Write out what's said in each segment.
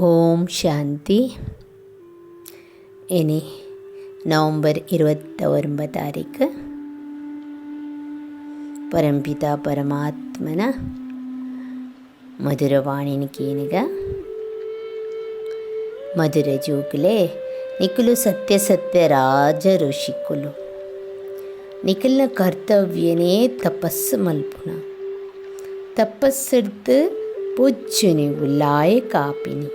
ஓம் சாந்தி ഇനി നവംബർ ഇരുപത്തി ഒൻപത് താരീഖ് പരംപിത പരമാത്മന മധുരവാണിന് കീനുക ಮಧುರ ಜೋಗುಲೆ ನಿಖಲು ಸತ್ಯ ಸತ್ಯ ರಾಜ ಋಷಿಕುಲು ನಿಖಲ್ನ ಕರ್ತವ್ಯನೇ ತಪಸ್ಸು ಮಲ್ಪುಣ ತಪಸ್ಸೆಡ್ತು ಪೂಜ್ಯನಿವು ಲಾಯ ಕಾಪಿನಿ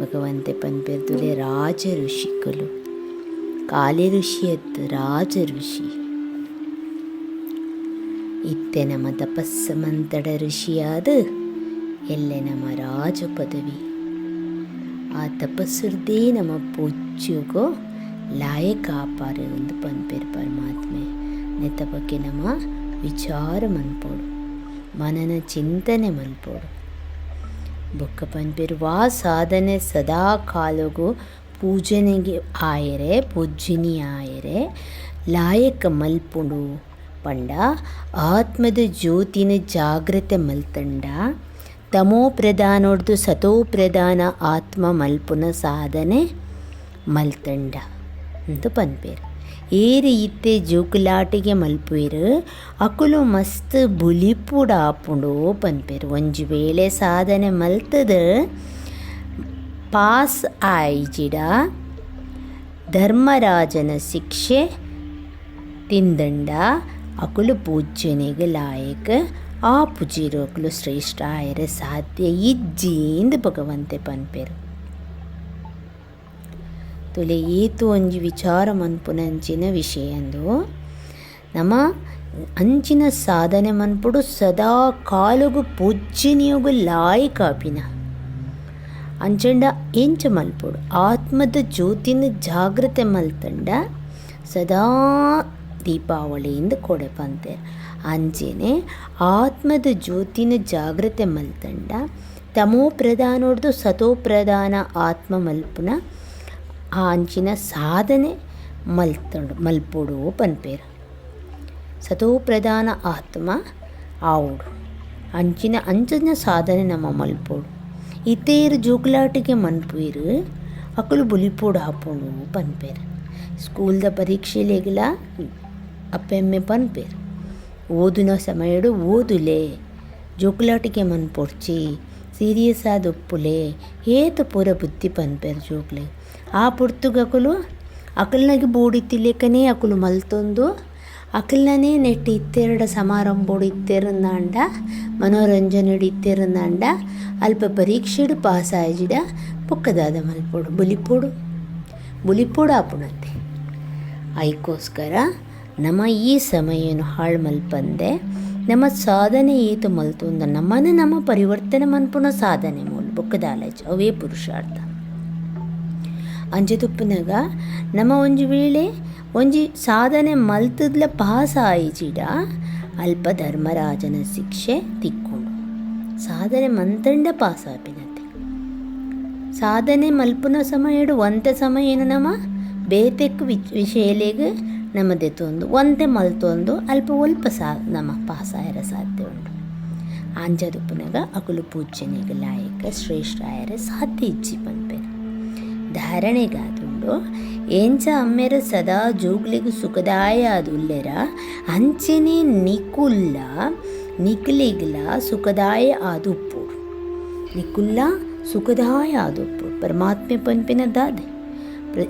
ಭಗವಂತೆ ಪನ್ಪೆರ್ದುಲೆ ರಾಜ ಋಷಿಕುಲು ಕಾಲಿ. ಋಷಿಯತ್ತು ರಾಜ ಋಷಿ. ಇತ್ತೆ ನಮ್ಮ ತಪಸ್ಸ ಮಂತಡ ಋಷಿಯಾದ, ಎಲ್ಲೆ ನಮ್ಮ ರಾಜ ಪದವಿ. ಆ ತಪಸ್ಸುರ್ದೇ ನಮ್ಮ ಪೂಜ್ಯಗೋ ಲಾಯಕ ಕಾಪಾರೆ ಒಂದು ಪನ್ಪೇರು ಪರಮಾತ್ಮೆ. ನೆತ್ತ ಬಗ್ಗೆ ನಮ್ಮ ವಿಚಾರ ಮನ್ಪೋಡು, ಮನನ ಚಿಂತನೆ ಮನ್ಪೋಡು. ಬೊಕ್ಕ ಪನ್ಪೇರು ವಾ ಸಾಧನೆ ಸದಾ ಕಾಲಗು ಪೂಜನೆಗೆ ಆಯರೆ ಪೂಜ್ಯನಿ ಆಯರೆ. ಲಾಯಕ ಮಲ್ಪುಂಡು ಪಂಡ, ಆತ್ಮದ ಜ್ಯೋತಿನ ಜಾಗ್ರತೆ ಮಲ್ತಂಡ. ತಮೋ ಪ್ರಧಾನೊಡ್ದು ಸತೋ ಪ್ರಧಾನ ಆತ್ಮ ಮಲ್ಪುನ ಸಾಧನೆ ಮಲ್ತಂಡ. ಅಂತ ಪನ್ಪೇರು. ಏರಿ ಇತ್ತೆ ಜೋಕುಲಾಟಿಗೆ ಮಲ್ಪುವೆರು. ಅಕುಲು ಮಸ್ತ್ ಬುಲಿಪುಡ ಆಪುಂಡು ಪನ್ಪೆರ್ ಒಂಜಿ ವೇಳೆ ಸಾಧನೆ ಮಲ್ತದ ಪಾಸ್ ಆಯ್ಜಿಡ ಧರ್ಮರಾಜನ ಶಿಕ್ಷೆ ತಿಂದಂಡ ಅಕುಲು ಪೂಜ್ಯನಿಗೆ ಲಾಯಕ. ಆ ಪುಜಿರೋಕುಲು ಶ್ರೇಷ್ಠ ಆಯರೆ ಸಾಧ್ಯ ಇಜ್ಜಿಂದ ಭಗವಂತೆ ಪನ್ಪೇರು. ತುಲೆ ಏತು ಒಂಜಿ ವಿಚಾರ ಮನ್ಪುನಂಚಿನ ವಿಷಯಂದು ನಮ ಅಂಚಿನ ಸಾಧನೆ ಮನ್ಪುಡು ಸದಾ ಕಾಲುಗು ಪೂಜ್ಯನಿಯೋಗು ಲಾಯಿಕಾಪಿನ ಅಂಚಂಡ ಎಂಚ ಮಲ್ಪುಡು ಆತ್ಮದ ಜ್ಯೋತಿನ ಜಾಗ್ರತೆ ಮಲ್ತಂಡ ಸದಾ ದೀಪಾವಳಿಯಿಂದ ಕೊಡೆ ಪಂತೆ. ಅಂಚೆನೆ ಆತ್ಮದ ಜ್ಯೋತಿನ ಜಾಗ್ರತೆ ಮಲ್ತಂಡ ತಮೋ ಪ್ರಧಾನೋಡ್ದು ಸತೋ ಪ್ರಧಾನ ಆತ್ಮ ಮಲ್ಪುನ ಆ ಸಾಧನೆ ಮಲ್ತಂಡು ಮಲ್ಪುಡು ಪನ್ಪೇರು. ಸತೋ ಪ್ರಧಾನ ಆತ್ಮ ಆವುಡು. ಅಂಚಿನ ಅಂಚಿನ ಸಾಧನೆ ನಮ್ಮ ಮಲ್ಪೋಡು. ಇತ್ತೇರು ಜೋಕುಲಾಟಿಗೆ ಮನ್ಪುಯಿರು, ಅಕುಲು ಬುಲಿಪೋಡು ಹಾಪೋಡು ಪನ್ಪೇರು. ಸ್ಕೂಲ್ದ ಪರೀಕ್ಷೆಲೆಗಿಲ ಅಪ್ಪೆಮ್ಮೆ ಪನ್ಪೇರು. ಓದಿನ ಸಮಯಡು ಓದುಲೆ, ಜೋಕುಲಾಟಿಗೆ ಮನ್ಪೊಡ್ಚಿ ಸೀರಿಯಸ್ ಆದ ಉಪ್ಪುಲೆ ಏತ ಪೂರ ಬುದ್ಧಿ ಪನ್ಪೇರು ಜೋಕ್ಲೆ. ಆ ಪುರ್ತುಗಕುಲು ಅಕಲ್ನಾಗಿ ಬೋಡಿತ್ತಿಲೆಕ್ಕನೇ ಅಕುಲು ಮಲ್ತೊಂದು. ಅಕಲ್ನೇ ನೆಟ್ಟು ಇತ್ತೆರಡ ಸಮಾರಂಭೋಡು ಇತ್ತೆರಂದಾಂಡ ಮನೋರಂಜನೆಡು ಇತ್ತೆರಂದಾಂಡ ಅಲ್ಪ ಪರೀಕ್ಷೆಡು ಪಾಸ್ ಆಯ್ಜಿಡ ಪೊಕ್ಕದಾದ ಮಲ್ಪೋಡು. ಬುಲಿಪೋಡು. ಬುಲಿಪೋಡು ಆಪುಣಂತೆ ಐಕೋಸ್ಕರ ನಮ್ಮ ಈ ಸಮಯನು ಹಾಳು ಮಲ್ಪಂದೆ, ನಮ್ಮ ಸಾಧನೆ ಏತು ಮಲ್ತುಂದ ನಮ್ಮನ್ನು ನಮ್ಮ ಪರಿವರ್ತನೆ ಮನ್ಪುನ ಸಾಧನೆ ಮೂಲ. ಬೊಕ್ಕದಾಲಜ್ ಅವೇ ಪುರುಷಾರ್ಥ. ಅಂಜೆತುಪ್ಪನಾಗ, ನಮ್ಮ ಒಂಜಿ ವೇಳೆ ಒಂಜಿ ಸಾಧನೆ ಮಲ್ತದ್ಲ ಪಾಸ ಆಯಿಜಿಡ ಅಲ್ಪ ಧರ್ಮರಾಜನ ಶಿಕ್ಷೆ ತಿಕ್ಕೊಂಡು. ಸಾಧನೆ ಮಂತಂಡ ಪಾಸ್ ಆಪಿನತೆ ಸಾಧನೆ ಮಲ್ಪುನ ಸಮಯಡು ಒಂತೆ ಸಮಯನು ನಮ್ಮ ಬೇತೆಕ್ಕು ವಿಷಯಲೇಗ ನಮ್ಮದೆ ತೊಂದು, ಒಂತೆ ಮಲ್ತೊಂದು, ಅಲ್ಪ ಒಲ್ಪ ಸಾ ನಮ್ಮ ಪಾಸ್ ಆಯರ ಸಾಧ್ಯ ಉಂಟು. ಆಂಜದುಪ್ಪನಾಗ ಅಕುಲು ಪೂಜ್ಯನಿಗೆ ಲಾಯಕ ಶ್ರೇಷ್ಠ ಆಯರ ಸಾಧ್ಯ ಇಜ್ಜಿ ಪನ್ಪೆ ಧಾರಣೆಗಾದುಂಡು ಎಂಚ ಅಮ್ಮೆರ ಸದಾ ಜೋಗ್ಲಿಗು ಸುಖದಾಯ ಆದುಲ್ಲೆರ ಅಂಚಿನಿ ನಿಕುಲ್ಲ, ನಿಕ್ಲಿಗ್ಲ ಸುಖದಾಯ ಆದುಪ್ಪು ನಿಕುಲ್ಲ ಸುಖದಾಯ ಆದುಪ್ಪು ಪರಮಾತ್ಮೆ ಪನ್ಪಿನದಾದೆ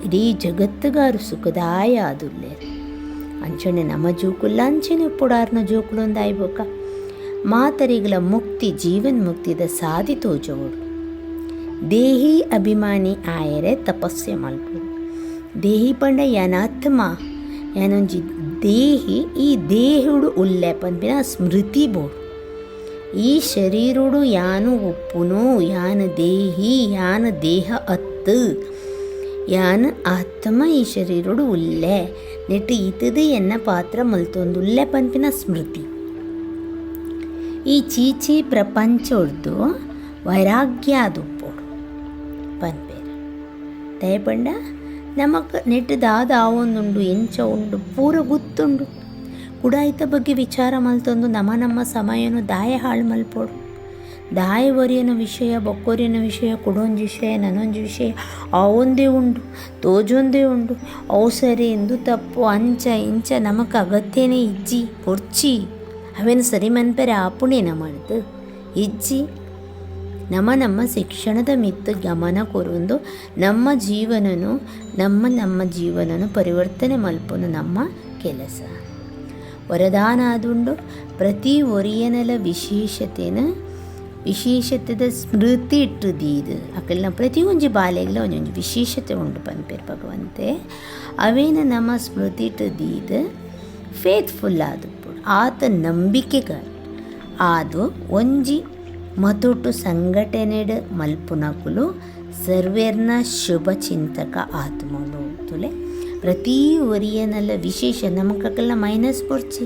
ಇಡೀ ಜಗತ್ತುಗಾರು ಸುಖದಾಯ ಆದುಲ್ಲೆರ ಅಂಚನೆ ನಮ್ಮ ಜೋಕುಲ್ಲ, ಅಂಚಿನ ಉಪ್ಪುಡಾರ್ನ ಜೋಕುಲೊಂದಾಯ್ಬೋಕ ಮಾತರಿಗಳ ಮುಕ್ತಿ ಜೀವನ್ ಮುಕ್ತಿದ ಸಾಧಿ ತೋಜೋಡು. ದೇಹಿ ಅಭಿಮಾನಿ ಆಯರೆ ತಪಸ್ಸೆ ಮಲ್ಪು ದೇಹಿ ಪಂಡ ಯನಾತ್ಮ ಯಾನೊಂಜಿ ದೇಹಿ ಈ ದೇಹುಡು ಉಲ್ಲೆ ಪನ್ಪಿನ ಸ್ಮೃತಿ ಬೋಡು ಈ ಶರೀರುಡು ಯಾನು ಒಪ್ಪುನು ಯಾನ ದೇಹಿ ಯಾನ ದೇಹ ಅತ್ತು ಯಾನ ಆತ್ಮ ಈ ಶರೀರುಡು ಉಲ್ಲೆ ನೆಟ್ಟು ಇತದು ಎನ್ನ ಪಾತ್ರ ಮಲ್ತೊಂದುಲ್ಲೆ ಪನ್ಪಿನ ಸ್ಮೃತಿ ಈ ಚೀಚಿ ಪ್ರಪಂಚ ಉಳ್ದು ವೈರಾಗ್ಯ ಅದುಪ್ಪೋಡು ಪನ್ಪೇರು ದಯಪಂಡ ನಮಕ್ ನೆಟ್ಟದಾದ ಆವೊಂದುಂಡು ಎಂಚ ಉಂಡು ಪೂರ ಗುತ್ತುಂಡು. ಕುಡಾಯ್ತ ಬಗ್ಗೆ ವಿಚಾರ ಮಲ್ತೊಂದು ನಮ ನಮ್ಮ ಸಮಯನು ದಾಯ ಹಾಳು ಮಲ್ಪೋಡು. ದಾಯೆ ಒರಿಯನ ವಿಷಯ, ಬೊಕ್ಕೊರಿಯನ ವಿಷಯ ಕೊಡೊಂದು ವಿಷಯ ನನೊಂದು ವಿಷಯ ಅವೊಂದೇ ಉಂಡು, ತೋಜೊಂದೇ ಉಂಡು. ಅವು ಸರಿ ಎಂದು ತಪ್ಪು, ಅಂಚ ಇಂಚ ನಮಕ್ ಅಗತ್ಯನೇ ಇಜ್ಜಿ, ಪೊರ್ಚಿ. ಅವೇನು ಸರಿ ಮನ್ಪೆರೆ ಆಪುಣೇನ ಮಾಡ್ದು. ಇಜ್ಜಿ ನಮ್ಮ ನಮ್ಮ ಶಿಕ್ಷಣದ ಮಿತ್ತು ಗಮನ ಕೊರೊಂದು ನಮ್ಮ ಜೀವನನು, ನಮ್ಮ ನಮ್ಮ ಜೀವನನು ಪರಿವರ್ತನೆ ಮಲ್ಪನು ನಮ್ಮ ಕೆಲಸ. ವರದಾನ ಆದುಂಡು ಪ್ರತಿ ಒರಿಯನಲ ವಿಶೇಷತೆನ, ವಿಶೇಷತೆದ ಸ್ಮೃತಿ ಇಟ್ಟುದೀದು. ಅಕಲ್ನ ಪ್ರತಿ ಒಂಜಿ ಬಾಲೆಗ್ಲ ಒಂದೊಂದು ವಿಶೇಷತೆ ಉಂಡು ಪನ್ಪೇರು ಭಗವಂತೆ. ಅವೇನ ನಮ್ಮ ಸ್ಮೃತಿ ಇಟ್ಟುದೀದು. ಫೇತ್ಫುಲ್ ಆದ ಆತ ನಂಬಿಕೆಗಾರ ಆದು ಒಂಜಿ ಮತೊಟ್ಟು ಸಂಘಟನೆಡ್ ಮಲ್ಪುನಕುಲು ಸರ್ವೇರ್ನ ಶುಭ ಚಿಂತಕ ಆತ್ಮಲು ತುಲೆ. ಪ್ರತಿ ಒರಿಯನಲ್ಲ ವಿಶೇಷ ನಮಕಲ್ನ ಮೈನಸ್ ಬರ್ಚಿ.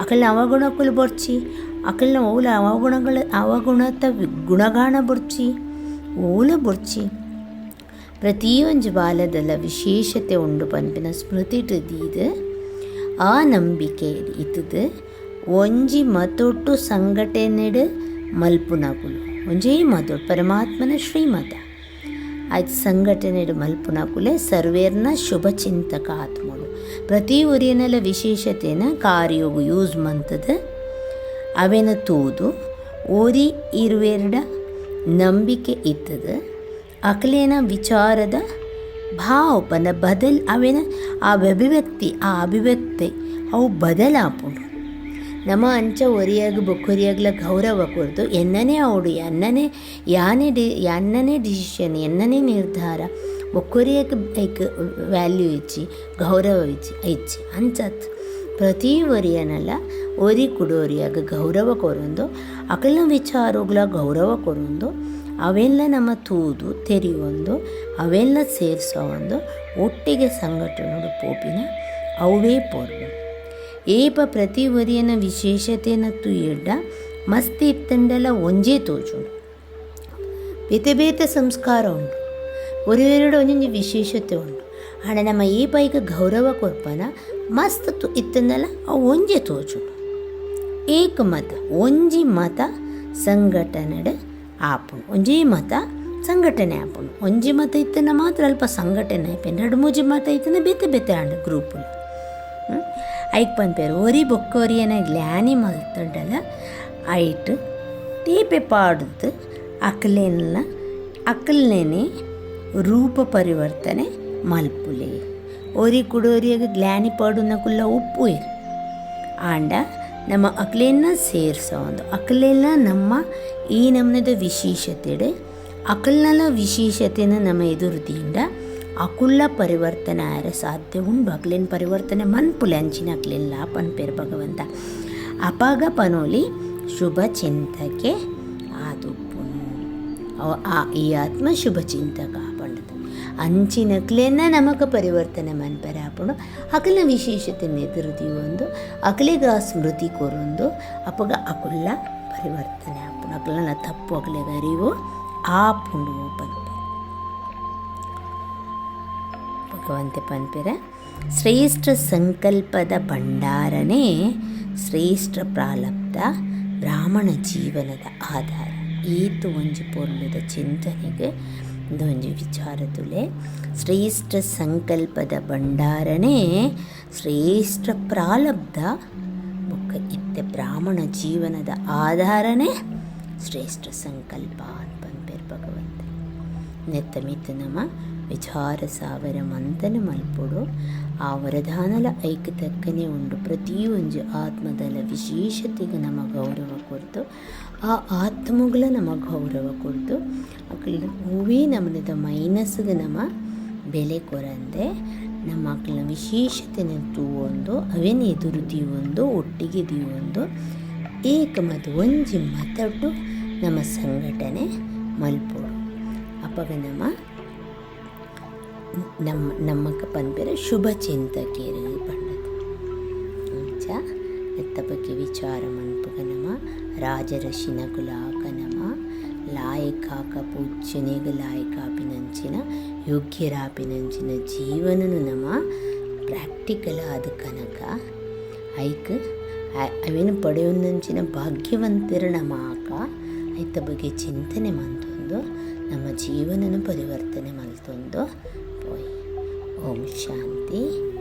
ಅಕಲ್ನ ಅವಗುಣಕುಲು ಬರ್ಚಿ. ಅಕಲ್ನ ಓಲ ಅವಗುಣಗಳ ಅವಗುಣತ ಗುಣಗಾಣ ಬರ್ಚಿ. ಓಲ ಬರ್ಚಿ. ಪ್ರತಿಯೊಂದು ಬಾಲದಲ್ಲ ವಿಶೇಷತೆ ಉಂಡು ಪನ್ಪಿನ ಸ್ಮೃತಿ ದೀದು. ಆ ನಂಬಿಕೆ ಇತ್ತದು. ಒಂಜಿ ಮತೊಟ್ಟು ಸಂಘಟನೆಡ್ ಮಲ್ಪುನಕುಲು. ಒಂಜೇ ಮಧು ಪರಮಾತ್ಮನ ಶ್ರೀಮತ. ಆಯ್ತು ಸಂಘಟನೆಡ್ ಮಲ್ಪುನಾಕುಲೆ ಸರ್ವೇರ್ನ ಶುಭ ಚಿಂತಕ ಆತ್ಮಗಳು ಪ್ರತಿ ಊರಿನಲ್ಲ ವಿಶೇಷತೆನ ಕಾರ್ಯೋಗು ಯೂಸ್ ಮಂತದ. ಅವೆನ ತೂದು ಓರಿ ಇರುವೆರಡ ನಂಬಿಕೆ ಇತ್ತದ. ಅಕಲೇನ ವಿಚಾರದ ಭಾವಪನ ಬದಲ್ ಅವೇನ ಆ ಅಭಿವ್ಯಕ್ತಿ ಆ ಅಭಿವ್ಯಕ್ತಿ ಅವು ಬದಲಾಪುಂಡು ನಮ್ಮ ಅಂಚ ಒರಿಯಾಗ ಬೊಕ್ಕೊರಿಯಾಗ್ಲ ಗೌರವ ಕೊರ್ದು ಎನ್ನನೇ ಅವಡು ಎನ್ನನೇ ಯಾನೇ ಡಿ, ಎನ್ನನೇ ಡಿಸಿಷನ್, ಎನ್ನನೇ ನಿರ್ಧಾರ, ಬೊಕ್ಕೊರಿಯಾಗ ಐಕ್ ವ್ಯಾಲ್ಯೂ ಇಚ್ಚಿ, ಗೌರವ ಇಚ್ಚಿ ಇಚ್ಚಿ ಅಂಚತ್. ಪ್ರತಿ ಒರಿಯನಲ್ಲ ಒರಿ ಕುಡೋರಿಯಾಗ ಗೌರವ ಕೊರೊಂದು ಅಕಲ ವಿಚಾರಗಳ ಗೌರವ ಕೊರೊಂದು, ಅವೆಲ್ಲ ನಮ್ಮ ತೂದು ತೆರೆಯೊಂದು, ಅವೆಲ್ಲ ಸೇರಿಸೋ ಒಂದು ಒಟ್ಟಿಗೆ ಸಂಘಟನೆ ಪೋಪಿನ ಅವೇ ಪೋರ್ವು ಏಪ ಪ್ರತಿ ಒರಿಯನ ವಿಶೇಷತೆನ ಎಡ್ಡ ಮಸ್ತ್ ಇತ್ತಂಡಲ ಒಂಜೇ ತೋಜುಂಡು. ಬೇತೆ ಬೇತೆ ಸಂಸ್ಕಾರ ಉಂಡು ಒರಿವೆರಡು ಒಂಜೊಂಜಿ ವಿಶೇಷತೆ ಉಂಡು ಹಣ ನಮ್ಮ ಈ ಪೈಕ ಗೌರವ ಕೊರ್ಪನ, ಮಸ್ತ್ ಆ ಅವು ಒಂಜೇ ತೋಜುಂಡು. ಏಕಮತ ಒಂಜಿ ಮತ ಸಂಘಟನೆಡೆ ಆಪುಂಡು. ಒಂಜಿ ಮತ ಸಂಘಟನೆ ಆಪುಂಡು. ಒಂಜಿ ಮತ ಇತ್ತನ ಮಾತ್ರ ಅಲ್ಪ ಸಂಘಟನೆ ಆಯ್ಪೇನು ಎರಡು ಮೂಜಿ ಮತ ಇತ್ತನ ಬೇತೆ ಬೇತೆ ಆಂಡ ಗ್ರೂಪುಲು ಐಕ್ ಪನ್ಪೇರು ಒರಿ ಬೊಕ್ಕೊರಿಯನ ಗ್ಲಾನಿ ಮಲ್ತೊಂಡಲ ಐಟ್, ಟೇಪೆ ಪಾಡುದು ಅಕ್ಲೆನ್ನ ಅಕ್ಲೇನೆ ರೂಪ ಪರಿವರ್ತನೆ ಮಲ್ಪುಲೆ. ಒರಿ ಕುಡೋರಿಯಾಗ ಗ್ಲಾನಿ ಪಾಡುನಕುಲ್ಲ ಉಪ್ಪು ಇರು. ಆಂಡ ನಮ್ಮ ಅಕ್ಲೇನ ಸೇರ್ಸೋ ಒಂದು. ನಮ್ಮ ಈ ನಮ್ಮದ ವಿಶೇಷತೆಡೆ ಅಕಲ್ನಲ ವಿಶೇಷತೆನ ನಮ್ಮ ಎದುರುದಿಂದ ಅಕುಲ್ಲ ಪರಿವರ್ತನೆ ಆರೆ ಸಾಧ್ಯ ಉಂಡು ಅಕ್ಲೇನ್ ಪರಿವರ್ತನೆ ಮನ್ಪುಲೆ ಅಂಚಿನ ಅಗ್ಲಿಲ್ಲ ಪನ್ ಪೇರ್ ಭಗವಂತ ಅಪಾಗ ಪನೋಲಿ ಶುಭ ಚಿಂತಕೆ ಆದು ಆ ಈ ಆತ್ಮ ಶುಭ ಚಿಂತಕ ಪಂಡದ ಅಂಚಿನಕ್ಲೆನ್ನ ನಮಕ ಪರಿವರ್ತನೆ ಮನ್ಪೆರೆ ಆಪುಂಡು ಅಕಲ್ನ ವಿಶೇಷತೆ ಎದುರುದಿ ಒಂದು ಅಕಲಿಗ ಸ್ಮೃತಿ ಕೊರೊಂದು ಅಪಗ ಅಕುಲ್ಲ ಪರಿವರ್ತನೆ ಆಪುಂಡು ಅಕಲನ ತಪ್ಪು ಅಕಲಿಗ ಅರಿವು ಆಪುಂಡು ಪನ್ಪೆ ಭಗವಂತೆ ಪನ್ಪೆರ. ಶ್ರೇಷ್ಠ ಸಂಕಲ್ಪದ ಭಂಡಾರನೇ ಶ್ರೇಷ್ಠ ಪ್ರಾಲಬ್ಧ ಬ್ರಾಹ್ಮಣ ಜೀವನದ ಆಧಾರ. ಈತು ಒಂಜಿ ಪೂರ್ಣದ ಚಿಂತನೆಗೆ ವಿಚಾರ ತುಲೆ. ಶ್ರೇಷ್ಠ ಸಂಕಲ್ಪದ ಭಂಡಾರನೇ ಶ್ರೇಷ್ಠ ಪ್ರಾಲಬ್ಧ ಬೊಕ್ಕ ಇತ್ತೆ ಬ್ರಾಹ್ಮಣ ಜೀವನದ ಆಧಾರನೇ ಶ್ರೇಷ್ಠ ಸಂಕಲ್ಪ ಅಂತ ಪನ್ಪೇರು ಭಗವಂತ ನೆತ್ತ ಮಿತ್ತು ನಮ್ಮ ಸಾವರ ಮಂಥನ ಮಲ್ಪುಡು ಆ ವರದಾನಲ ಐಕ್ಯ ತಕ್ಕನೆ ಉಂಡು. ಪ್ರತಿಯೊಂದು ಆತ್ಮದಲ ವಿಶೇಷತೆಗೆ ನಮ್ಮ ಗೌರವ ಕೊಡ್ತು. ಆ ಆತ್ಮಗಳ ನಮ್ಮ ಗೌರವ ಕೊಡ್ತು. ಅಕಲ್ ಹೂವೇ ನಮ್ಮದ ಮೈನಸ್ಗೆ ನಮ್ಮ ಬೆಲೆ ಕೊರಂದೆ. ನಮ್ಮ ಮಕ್ಕಳ ವಿಶೇಷತೆನ ತೂವೊಂದು, ಅವೇನು ಎದುರು ದೀವೊಂದು, ಒಟ್ಟಿಗೆ ದೀವೊಂದು. ಏಕ ಮತ್ತು ಒಂಜಿ ಮತಟ್ಟು ನಮ್ಮ ಸಂಘಟನೆ ಮಲ್ಪೋಡು. ಅಪಗ ನಮ್ಮ ನಮ್ಮ ನಮ್ಮಕ್ಕ ಪನ್ಪೆರ ಶುಭ ಚಿಂತಕೇರಿ ಪಂಡದು ಅಂಚ ಎತ್ತ ಬಗ್ಗೆ ವಿಚಾರ ಮನ್ಪುಗ ನಮ ರಾಜರಶಿನ ಗುಲಾಕ ನಮ, ಲಾಯಕಾಕ ಪೂಜ್ಯನೆಗ ಲಾಯಕಾಪಿನಂಚಿನ ಯೋಗ್ಯರಾಪಿನಂಚಿನ ಜೀವನನು ನಮ ಪ್ರಾಕ್ಟಿಕಲ್ ಆದ ಕನಕ. ಐಕ್ ಅವೇನು ಪಡೆಯೊಂದಂಚಿನ ಭಾಗ್ಯವಂತರ ನಮ ಆಕ. ಐತ ಬಗ್ಗೆ ಚಿಂತನೆ ಮಂತೊಂದು ನಮ್ಮ ಜೀವನನು ಪರಿವರ್ತನೆ ಮಲ್ತೊಂದು. ओम शांति।